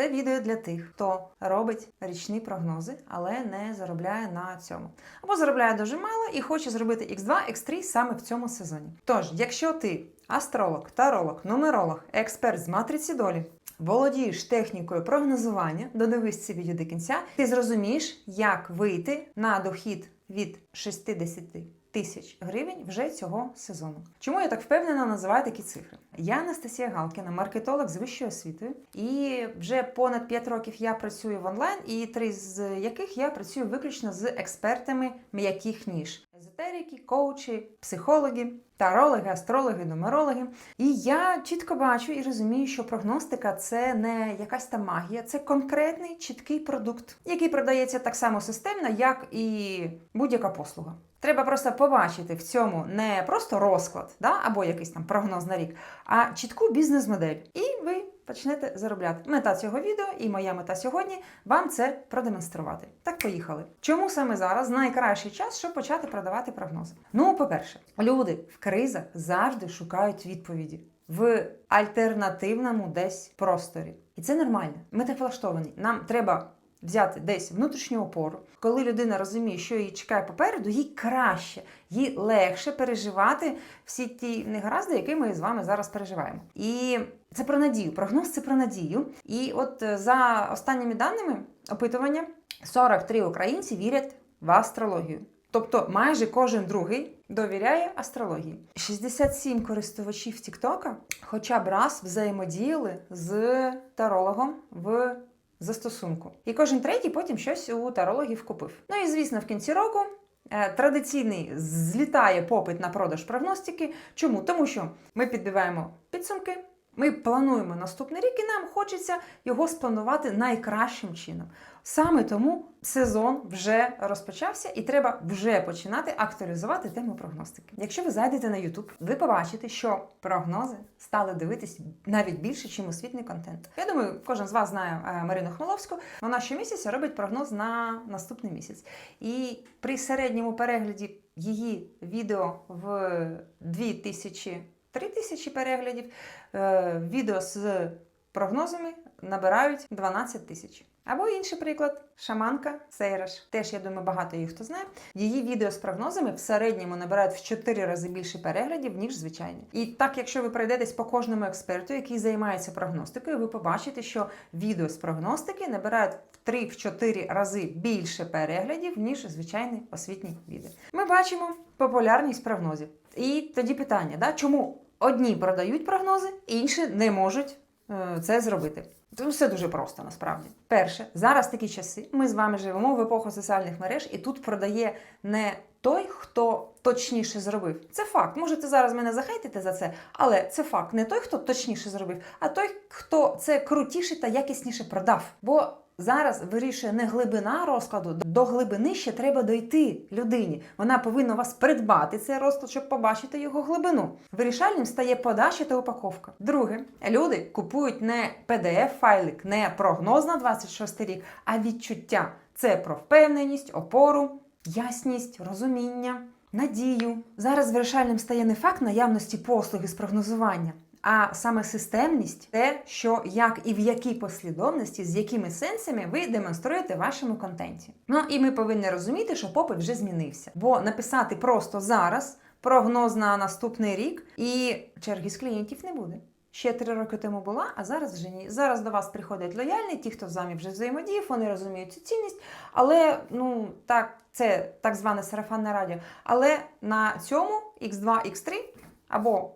Це відео для тих, хто робить річні прогнози, але не заробляє на цьому. Або заробляє дуже мало і хоче зробити X2, X3 саме в цьому сезоні. Тож, якщо ти астролог, таролог, нумеролог, експерт з матриці долі, володієш технікою прогнозування, додивись це відео до кінця, ти зрозумієш, як вийти на дохід від 60 тисяч гривень вже цього сезону. Чому я так впевнено називаю такі цифри? Я Анастасія Галкіна, маркетолог з вищою освітою, і вже понад 5 років я працюю в онлайн, і три з яких я працюю виключно з експертами м'яких ніж: езотерики, коучі, психологи. Тарологи, астрологи, нумерологи. І я чітко бачу і розумію, що прогностика це не якась там магія, це конкретний чіткий продукт, який продається так само системно, як і будь-яка послуга. Треба просто побачити в цьому не просто розклад, да, або якийсь там прогноз на рік, а чітку бізнес-модель. І ви почнете заробляти. Мета цього відео і моя мета сьогодні вам це продемонструвати. Так, поїхали. Чому саме зараз найкращий час, щоб почати продавати прогнози? Ну, по-перше, люди в кризах завжди шукають відповіді в альтернативному десь просторі. І це нормально. Ми так влаштовані. Нам треба взяти десь внутрішню опору. Коли людина розуміє, що її чекає попереду, їй краще, їй легше переживати всі ті негаразди, які ми з вами зараз переживаємо. І це про надію. Прогноз це про надію. І от е, за останніми даними опитування 43 українці вірять в астрологію. Тобто майже кожен другий довіряє астрології. 67 користувачів Тіктока хоча б раз взаємодіяли з тарологом в застосунку. І кожен третій потім щось у тарологів купив. Ну і звісно, в кінці року. е, Традиційний злітає попит на продаж прогностики. Чому? Тому що ми підбиваємо підсумки, ми плануємо наступний рік, і нам хочеться його спланувати найкращим чином. Саме тому сезон вже розпочався, і треба вже починати актуалізувати тему прогностики. Якщо ви зайдете на YouTube, ви побачите, що прогнози стали дивитись навіть більше, ніж освітній контент. Я думаю, кожен з вас знає е, Марину Хмеловську. Вона щомісяця робить прогноз на наступний місяць. І при середньому перегляді її відео в 2000 3 тисячі переглядів, е, відео з прогнозами набирають 12 тисяч. Або інший приклад шаманка Сейраш. Теж я думаю, багато їх хто знає. Її відео з прогнозами в середньому набирають в 4 рази більше переглядів, ніж звичайні. І так, якщо ви пройдетесь по кожному експерту, який займається прогностикою, ви побачите, що відео з прогностики набирають в 3-4 рази більше переглядів, ніж звичайні освітні відео. Ми бачимо популярність прогнозів. І тоді питання: да, чому одні продають прогнози, інші не можуть е, це зробити? Це все дуже просто насправді. Перше, зараз такі часи. Ми з вами живемо в епоху соціальних мереж, і тут продає не той, хто точніше зробив. Це факт. Можете зараз мене захейтити за це, але це факт. Не той, хто точніше зробив, а той, хто це крутіше та якісніше продав. Бо зараз вирішує не глибина розкладу, до глибини ще треба дойти людині. Вона повинна вас придбати цей розклад, щоб побачити його глибину. Вирішальним стає подача та упаковка. Друге, люди купують не PDF-файлик, не прогноз на 26 рік, а відчуття. Це про впевненість, опору, ясність, розуміння, надію. Зараз вирішальним стає не факт наявності послуги з прогнозування. А саме системність, те, що як і в якій послідовності, з якими сенсами ви демонструєте в вашому контенті. Ну і ми повинні розуміти, що попит вже змінився. Бо написати просто зараз прогноз на наступний рік і черги з клієнтів не буде. Ще три роки тому була, а зараз вже ні. Зараз до вас приходять лояльні, ті, хто з вами вже взаємодіяв, вони розуміють цю цінність. Але ну так, це так зване сарафанне радіо. Але на цьому X2, X3 або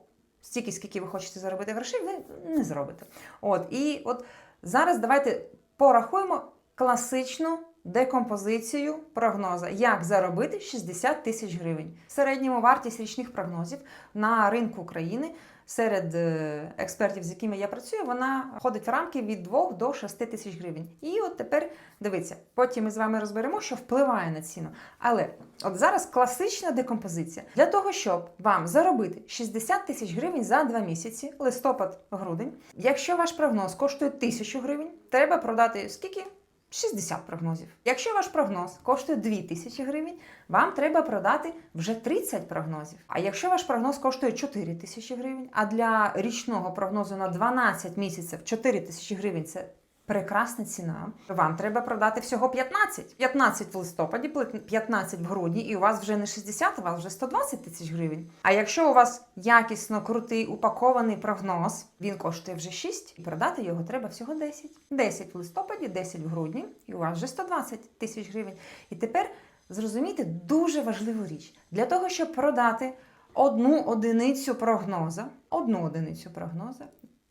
стільки, скільки ви хочете заробити грошей, ви не зробите. От і от зараз давайте порахуємо класичну декомпозицію прогноза, як заробити 60 тисяч гривень. В середньому вартість річних прогнозів на ринку України серед е, експертів, з якими я працюю, вона ходить в рамки від 2 до 6 тисяч гривень. І от тепер дивіться, потім ми з вами розберемо, що впливає на ціну. Але от зараз класична декомпозиція для того, щоб вам заробити 60 тисяч гривень за 2 місяці, листопад-грудень. Якщо ваш прогноз коштує 1000 гривень, треба продати скільки? 60 прогнозів. Якщо ваш прогноз коштує 2000 гривень, вам треба продати вже 30 прогнозів. А якщо ваш прогноз коштує 4 тисячі гривень, а для річного прогнозу на 12 місяців 4 тисячі гривень це прекрасна ціна. Вам треба продати всього 15. 15 в листопаді, 15 в грудні, і у вас вже не 60, у вас вже 120 тисяч гривень. А якщо у вас якісно крутий упакований прогноз, він коштує вже 6, і продати його треба всього 10. 10 в листопаді, 10 в грудні, і у вас вже 120 тисяч гривень. І тепер зрозумійте дуже важливу річ для того, щоб продати одну одиницю прогноза, одну одиницю прогноза,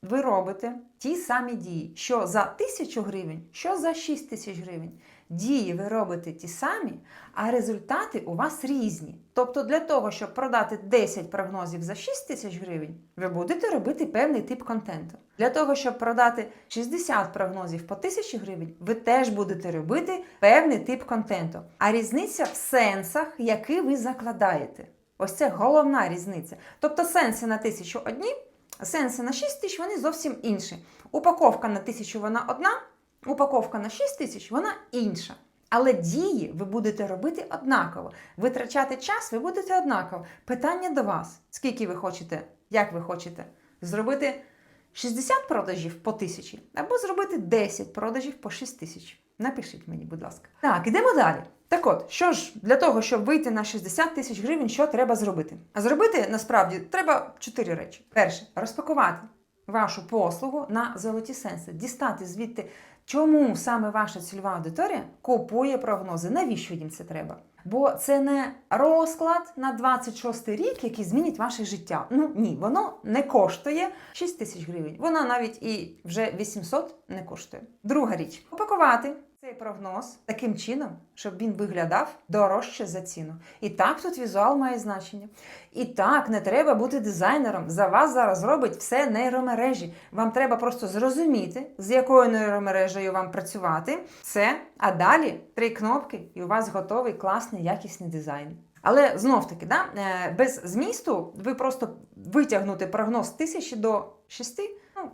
ви робите ті самі дії, що за тисячу гривень, що за 6 тисяч гривень. Дії ви робите ті самі, а результати у вас різні. Тобто, для того, щоб продати 10 прогнозів за 6 тисяч гривень, ви будете робити певний тип контенту. Для того, щоб продати 60 прогнозів по 1000 гривень, ви теж будете робити певний тип контенту. А різниця в сенсах, які ви закладаєте. Ось це головна різниця. Тобто сенси на тисячу одні, сенси на 6 тисяч вони зовсім інші. Упаковка на тисячу вона одна, упаковка на 6 тисяч вона інша. Але дії ви будете робити однаково. Витрачати час ви будете однаково. Питання до вас: скільки ви хочете, як ви хочете зробити 60 продажів по тисячі, або зробити 10 продажів по 6 тисяч. Напишіть мені, будь ласка. Так, ідемо далі. Так от, що ж для того, щоб вийти на 60 тисяч гривень, що треба зробити? А зробити насправді треба чотири речі: перше розпакувати вашу послугу на золоті сенси, дістати звідти, чому саме ваша цільова аудиторія купує прогнози. Навіщо їм це треба? Бо це не розклад на 26 рік, який змінить ваше життя. Ну ні, воно не коштує 6 тисяч гривень. Вона навіть і вже 800 не коштує. Друга річ упакувати цей прогноз таким чином, щоб він виглядав дорожче за ціну. І так тут візуал має значення. І так, не треба бути дизайнером. За вас зараз робить все нейромережі. Вам треба просто зрозуміти, з якою нейромережею вам працювати. Це, а далі три кнопки, і у вас готовий класний якісний дизайн. Але знов таки, да, е, без змісту ви просто витягнути прогноз тисячі до шести, ну,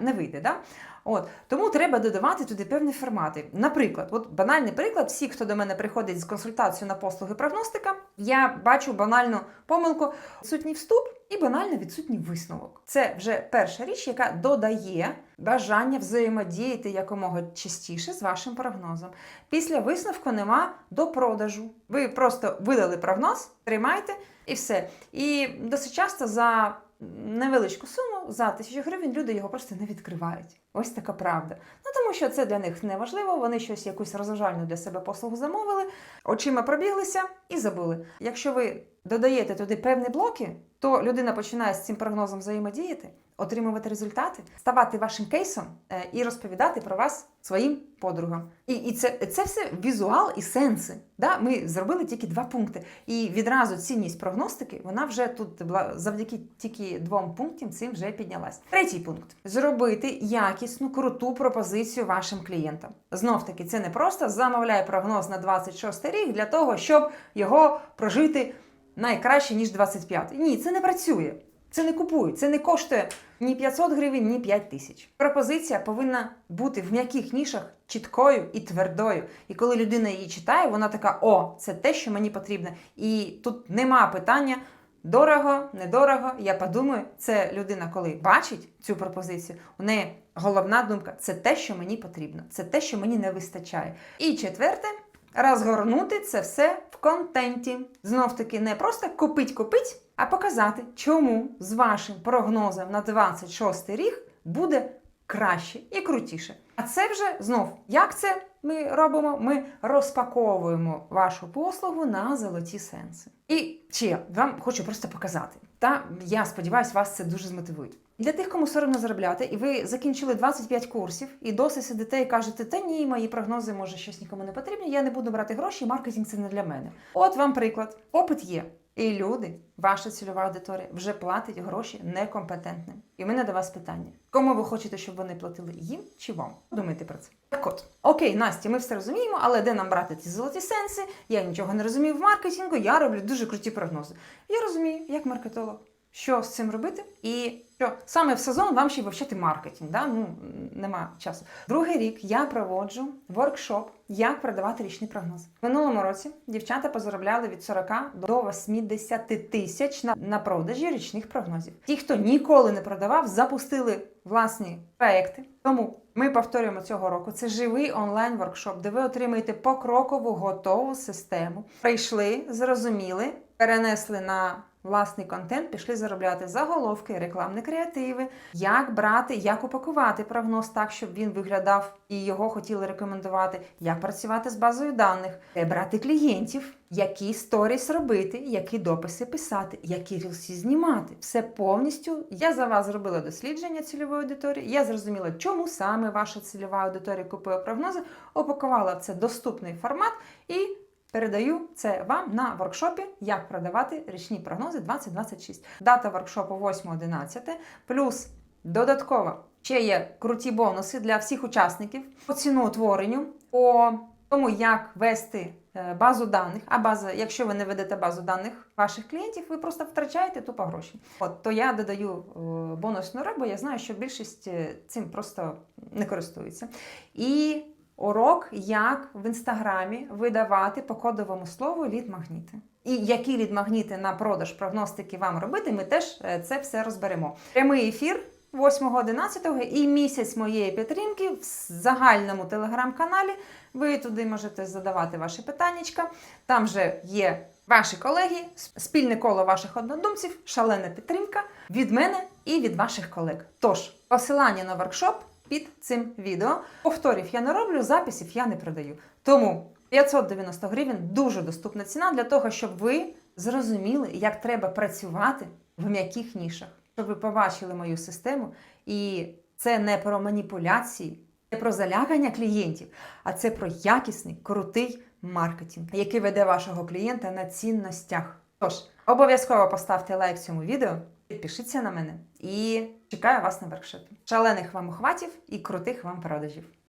не вийде. Да? От тому треба додавати туди певні формати. Наприклад, от банальний приклад, всі, хто до мене приходить з консультацією на послуги прогностика, я бачу банальну помилку, відсутній вступ і банально відсутній висновок. Це вже перша річ, яка додає бажання взаємодіяти якомога частіше з вашим прогнозом. Після висновку нема до продажу. Ви просто видали прогноз, тримайте і все. І досить часто за невеличку суму за тисячу гривень люди його просто не відкривають. Ось така правда. Ну тому що це для них не важливо. Вони щось якусь розважальну для себе послугу замовили, очима пробіглися і забули. Якщо ви додаєте туди певні блоки, то людина починає з цим прогнозом взаємодіяти, отримувати результати, ставати вашим кейсом е, і розповідати про вас своїм подругам. І, і це, це все візуал і сенси. Да? Ми зробили тільки два пункти. І відразу цінність прогностики, вона вже тут бла- завдяки тільки двом пунктам цим вже піднялась. Третій пункт: зробити якісну, круту пропозицію вашим клієнтам. Знов таки, це не просто замовляй прогноз на 26 рік для того, щоб його прожити найкраще, ніж 25. Ні, це не працює. Це не купують, це не коштує ні 500 гривень, ні 5 тисяч. Пропозиція повинна бути в м'яких нішах чіткою і твердою. І коли людина її читає, вона така: о, це те, що мені потрібно. І тут нема питання. Дорого, недорого. Я подумаю, це людина, коли бачить цю пропозицію, у неї головна думка це те, що мені потрібно, це те, що мені не вистачає. І четверте, розгорнути це все в контенті. Знов таки, не просто купить-купить, а показати, чому з вашим прогнозом на 26 рік буде краще і крутіше. А це вже знов, як це ми робимо? Ми розпаковуємо вашу послугу на золоті сенси. І ще вам хочу просто показати. Та я сподіваюся, вас це дуже змотивує. Для тих, кому соромно заробляти, і ви закінчили 25 курсів, і досі сидите і кажете, та ні, мої прогнози може щось нікому не потрібні, я не буду брати гроші, маркетинг це не для мене. От вам приклад. Опит є. І люди, ваша цільова аудиторія, вже платить гроші некомпетентним. І в мене до вас питання: кому ви хочете, щоб вони платили їм чи вам? Думайте про це. Так от, окей, Настя, ми все розуміємо, але де нам брати ці золоті сенси? Я нічого не розумію в маркетингу, я роблю дуже круті прогнози. Я розумію, як маркетолог, що з цим робити, і що саме в сезон вам ще й вивчати маркетинг. Да? Ну, нема часу. Другий рік я проводжу воркшоп, як продавати річний прогноз. В минулому році дівчата позаробляли від 40 до 80 тисяч на, на продажі річних прогнозів. Ті, хто ніколи не продавав, запустили власні проекти. Тому ми повторюємо цього року. Це живий онлайн воркшоп, де ви отримаєте покрокову готову систему. Прийшли, зрозуміли, перенесли на власний контент, пішли заробляти заголовки, рекламні креативи, як брати, як упакувати прогноз так, щоб він виглядав і його хотіли рекомендувати, як працювати з базою даних, де брати клієнтів, які сторіс робити, які дописи писати, які рілсі знімати. Все повністю. Я за вас зробила дослідження цільової аудиторії. Я зрозуміла, чому саме ваша цільова аудиторія купує прогнози, опакувала в це доступний формат і. Передаю це вам на воркшопі, як продавати річні прогнози 2026. Дата воркшопу 8.11, плюс додатково ще є круті бонуси для всіх учасників по ціноутворенню, по тому, як вести е, базу даних. А база, якщо ви не ведете базу даних ваших клієнтів, ви просто втрачаєте тупо гроші. От то я додаю е, бонусну рибу, я знаю, що більшість е, цим просто не користується. І урок, як в інстаграмі видавати по кодовому слову лід-магніти. І які лід-магніти на продаж прогностики вам робити, ми теж е, це все розберемо. Прямий ефір 8-11 і місяць моєї підтримки в загальному телеграм-каналі. Ви туди можете задавати ваші питаннячка. Там же є ваші колеги, спільне коло ваших однодумців, шалена підтримка від мене і від ваших колег. Тож, посилання на воркшоп під цим відео. Повторів я не роблю, записів я не продаю. Тому 590 гривень дуже доступна ціна для того, щоб ви зрозуміли, як треба працювати в м'яких нішах, щоб ви побачили мою систему. І це не про маніпуляції, не про залягання клієнтів, а це про якісний, крутий маркетинг, який веде вашого клієнта на цінностях. Тож, обов'язково поставте лайк цьому відео, підпишіться на мене і чекаю вас на воркшопі. Шалених вам охватів і крутих вам продажів!